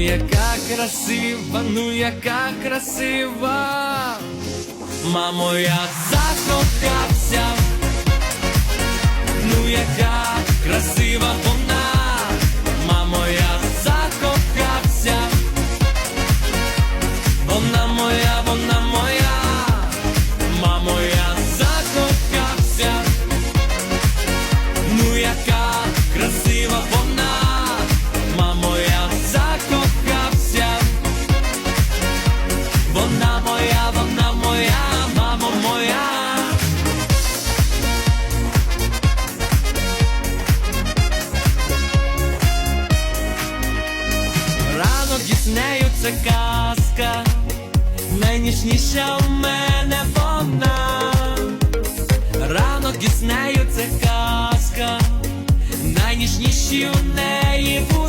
Яка красива, ну яка красива, мамо, я закохався, моя, вона моя, мамо моя. Ранок діснею це казка, найніжніша в мене вона. Ранок діснею це казка, найніжніші у неї вуста.